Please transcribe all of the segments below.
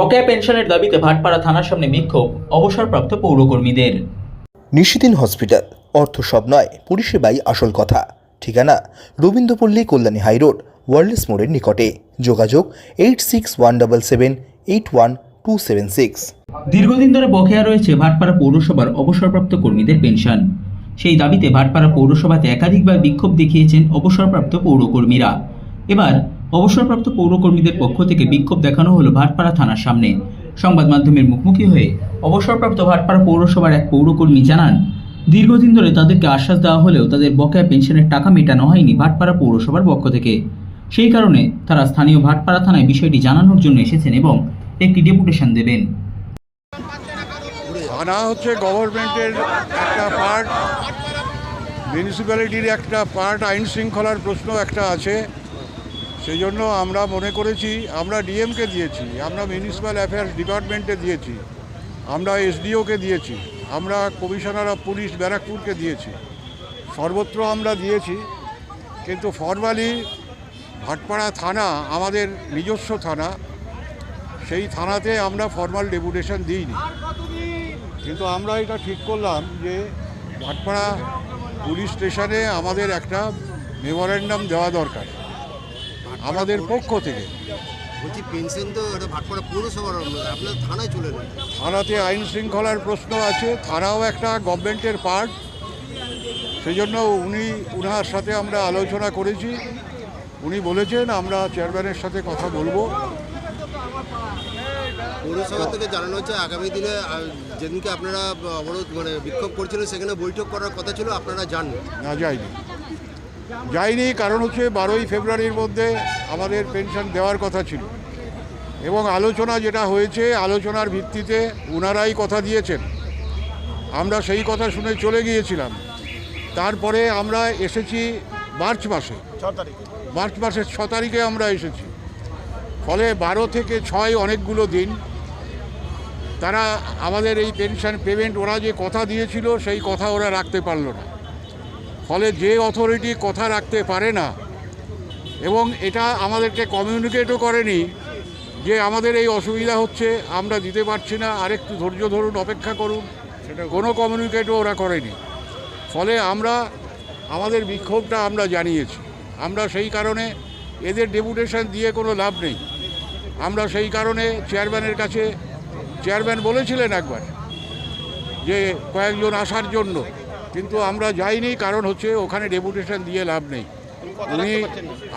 বকেয়া পেনশনের দাবিতে ভাটপাড়া থানার সামনে বিক্ষোভ। অবসরপ্রাপ্ত পৌরকর্মীদের। নিশিদিন হসপিটাল। অর্থ সব নয় পরিষেবাই আসল কথা। ঠিকানা রবীন্দ্রপল্লী কল্যাণী হাইরোড ওয়ার্ল্ডস মোড়ের নিকটে। যোগাযোগ eight six one double seven eight one two seven six. দীর্ঘদিন ধরে বকেয়া রয়েছে ভাটপাড়া পৌরসভার অবসরপ্রাপ্ত কর্মীদের পেনশন। সেই দাবিতে ভাটপাড়া পৌরসভাতে একাধিকবার বিক্ষোভ দেখিয়েছেন অবসরপ্রাপ্ত পৌরকর্মীরা। এবার অবসরপ্রাপ্ত পৌরকর্মীদের পক্ষ থেকে বিক্ষোভ দেখানো হলো ভাটপাড়া থানার সামনে। সংবাদ মাধ্যমের মুখোমুখি হয়ে অবসরপ্রাপ্ত ভাটপাড়া পৌরসভার এক পৌরকর্মী জানান, দীর্ঘদিন ধরে তাদেরকে আশ্বাস দেওয়া হলেও তাদের বকেয়া পেনশনের টাকা মেটানো হয়নি ভাটপাড়া পৌরসভার পক্ষ থেকে। সেই কারণে তারা স্থানীয় ভাটপাড়া থানায় বিষয়টি জানানোর জন্য এসেছেন এবং একটি ডেপুটেশন দেবেন। থানা হচ্ছে গভর্নমেন্টের একটা পার্ট মিউনিসিপ্যালিটির একটা পার্ট আইন শৃঙ্খলার প্রশ্ন একটা আছে। সেই জন্য আমরা মনে করেছি, আমরা ডিএমকে দিয়েছি, আমরা মিউনিসিপ্যাল অ্যাফেয়ার্স ডিপার্টমেন্টে দিয়েছি, আমরা এসডিওকে দিয়েছি, আমরা কমিশনার অফ পুলিশ ব্যারাকপুরকে দিয়েছি। সর্বত্র আমরা দিয়েছি, কিন্তু ফরমালি ভাটপাড়া থানা, আমাদের নিজস্ব থানা, সেই থানাতে আমরা ফর্মাল ডেপুটেশন দিইনি। কিন্তু আমরা এটা ঠিক করলাম যে ভাটপাড়া পুলিশ স্টেশনে আমাদের একটা মেমোরেন্ডাম দেওয়া দরকার। আমাদের পক্ষ থেকে। বলছি পেনশন তো এটা ভাটপাড়া পৌরসভার আপনার থানায় চলে থানাতে আইন শৃঙ্খলার প্রশ্ন আছে থানাও একটা গভর্নমেন্টের পার্ট সেই জন্য উনি উনার সাথে আমরা আলোচনা করেছি। উনি বলেছেন আমরা চেয়ারম্যানের সাথে কথা বলব। পৌরসভা থেকে জানানো হচ্ছে আগামী দিনে যেদিনকে আপনারা অবরোধ মানে বিক্ষোভ করছিলেন সেখানে বৈঠক করার কথা ছিল আপনারা যান না যায়নি যায়নি কারণ হচ্ছে বারোই ফেব্রুয়ারির মধ্যে আমাদের পেনশন দেওয়ার কথা ছিল। এবং আলোচনা যেটা হয়েছে আলোচনার ভিত্তিতে ওনারাই কথা দিয়েছেন। আমরা সেই কথা শুনে চলে গিয়েছিলাম। তারপরে আমরা এসেছি মার্চ মাসে। মার্চ মাসের ছ তারিখে আমরা এসেছি। ফলে বারো থেকে ছয় অনেকগুলো দিন তারা আমাদের এই পেনশন পেমেন্ট ওরা যে কথা দিয়েছিল সেই কথা ওরা রাখতে পারল না। ফলে যে অথরিটি কথা রাখতে পারে না এবং এটা আমাদেরকে কমিউনিকেটও করেনি যে আমাদের এই অসুবিধা হচ্ছে আমরা দিতে পারছি না আরেকটু ধৈর্য ধরুন অপেক্ষা করুন সেটা কোনো কমিউনিকেটও ওরা করেনি। ফলে আমরা আমাদের বিক্ষোভটা আমরা জানিয়েছি। আমরা সেই কারণে এদের ডেপুটেশন দিয়ে কোনো লাভ নেই। আমরা সেই কারণে চেয়ারম্যানের কাছে চেয়ারম্যান বলেছিলেন একবার যে কয়েকজন আসার জন্য কিন্তু আমরা যাইনি কারণ হচ্ছে ওখানে ডেপুটেশন দিয়ে লাভ নেই। উনি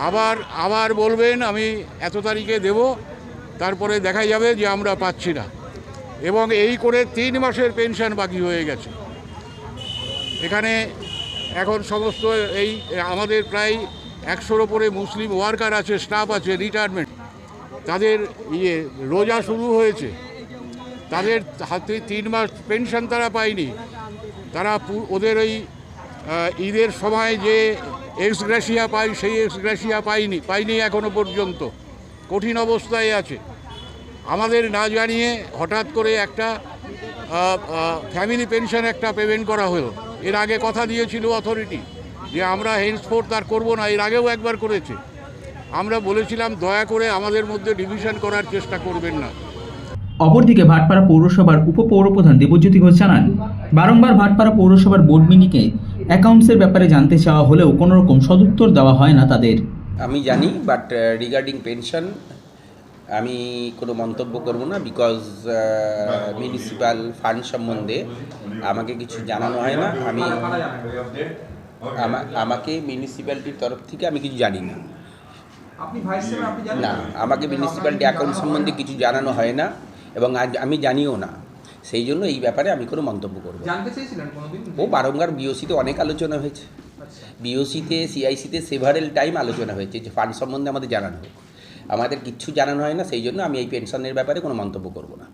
আবার আবার বলবেন আমি এত তারিখে দেব তারপরে দেখা যাবে যে আমরা পাচ্ছি না। এবং এই করে তিন মাসের পেনশন বাকি হয়ে গেছে। এখানে এখন সমস্ত এই আমাদের প্রায় একশোর ওপরে মুসলিম ওয়ার্কার আছে স্টাফ আছে রিটায়ারমেন্ট। তাদের ইয়ে রোজা শুরু হয়েছে। তাদের হাতে তিন মাস পেনশন তারা পায়নি। তারা ওদের ওই ঈদের সময় যে এক্স গ্রাসিয়া পায়, সেই এক্স গ্রাসিয়া পায়নি পায়নি এখনও পর্যন্ত। কঠিন অবস্থায় আছে। আমাদের না জানিয়ে হঠাৎ করে একটা ফ্যামিলি পেনশন একটা পেমেন্ট করা হলো। এর আগে কথা দিয়েছিল অথরিটি যে আমরা হেন্সফোর্থ আর করব না, এর আগেও একবার করেছে। আমরা বলেছিলাম, দয়া করে আমাদের মধ্যে ডিভিশন করার চেষ্টা করবেন না। অপরদিকে ভাটপাড়া পৌরসভার উপপৌরপ্রধান দেবজ্যোতি ঘোষ জানান বারংবার ভাটপাড়া পৌরসভার বোর্ড মিটিংয়ে অ্যাকাউন্টসের ব্যাপারে জানতে চাওয়া হলেও কোনো রকম সদুত্তর দেওয়া হয় না তাদের। আমি জানি বাট রিগার্ডিং পেনশন আমি কোনো মন্তব্য করব না বিকজ মিউনিসিপ্যাল ফান্ড সম্বন্ধে আমাকে কিছু জানানো হয় না। আমি আমা- আমাকে মিউনিসিপ্যালিটির তরফ থেকে আমি কিছু জানি না। না আমাকে মিউনিসিপ্যালিটি অ্যাকাউন্ট সম্বন্ধে কিছু জানানো হয় না। এবং আজ আমি জানিও না। সেই জন্য এই ব্যাপারে আমি কোনো মন্তব্য করব ও বারংবার বিওসিতে অনেক আলোচনা হয়েছে। বিওসিতে সিআইসিতে সেভারেল টাইম আলোচনা হয়েছে যে ফান্ড সম্বন্ধে আমাদের জানানো হোক। আমাদের কিচ্ছু জানানো হয় না সেই জন্য আমি এই পেনশনের ব্যাপারে কোনো মন্তব্য করব না।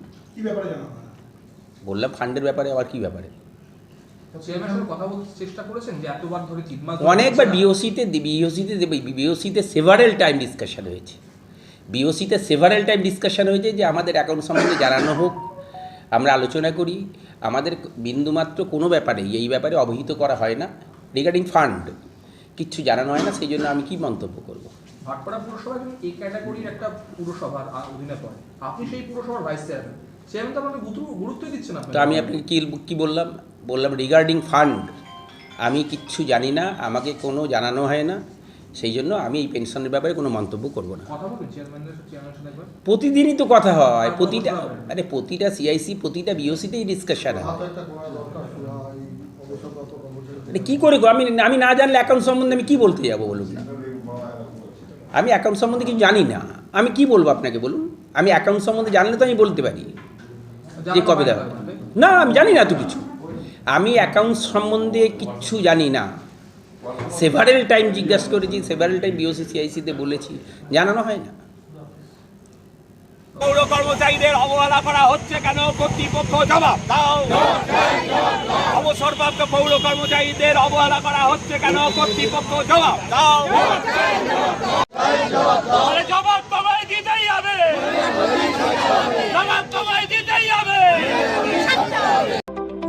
বললাম ফান্ডের ব্যাপারে আবার কি ব্যাপারে? চেয়ারম্যান সাথে কথা বলতে চেষ্টা করেছেন যে এতবার ধরে তিন অনেকবার বিওসিতে বিওসিতে বিওসিতে সেভারেল টাইম ডিসকাশন হয়েছে। বিওসিতে সেভারেল টাইম ডিসকাশন হয়েছে যে আমাদের অ্যাকাউন্ট সম্বন্ধে জানানো হোক আমরা আলোচনা করি। আমাদের বিন্দুমাত্র কোনো ব্যাপারে এই ব্যাপারে অবহিত করা হয় না। রিগার্ডিং ফান্ড কিচ্ছু জানানো হয় না সেই জন্য আমি কি মন্তব্য করব? ভাটপাড়া পুরসভা এই ক্যাটাগরির একটা পুরসভার অধীনে পড়ে। আপনি সেই পুরসভার ভাইস চেয়ারম্যান চেয়ারম্যান তো গুরুত্ব- দিচ্ছেন আপনি তো আমি আপনাকে কি কি বললাম? বললাম রিগার্ডিং ফান্ড আমি কিচ্ছু জানি না আমাকে কোনো জানানো হয় না। সেই জন্য আমি এই পেনশনের ব্যাপারে কোনো মন্তব্য করব না। প্রতিদিনই তো কথা হয়। প্রতিটা। আরে প্রতিটা সিআইসি প্রতিটা বিওসিতেই ডিসকাশন হয়। আরে কী করে? আমি আমি না জানলে অ্যাকাউন্ট সম্বন্ধে আমি কি বলতে যাব বলুন না? আমি অ্যাকাউন্ট সম্বন্ধে কিছু জানি না। আমি কি বলব আপনাকে বলুন? আমি অ্যাকাউন্ট সম্বন্ধে জানলে তো আমি বলতে পারি যে কবে দেওয়া না আমি জানি না তো কিছু। আমি অ্যাকাউন্ট সম্বন্ধে কিচ্ছু জানি না। সেভারেল টাইম জিজ্ঞাসা করেছি, সেভারেল টাইম বিওসিসিআইসিতে বলেছি। জানানো হয় না। পৌর কর্মচারীদের অবহেলা করা হচ্ছে কেন? কর্তৃপক্ষ জবাব দাও। অবসরপ্রাপ্ত পৌর কর্মচারীদের অবহেলা করা হচ্ছে কেন? কর্তৃপক্ষ জবাব দাও। জবাব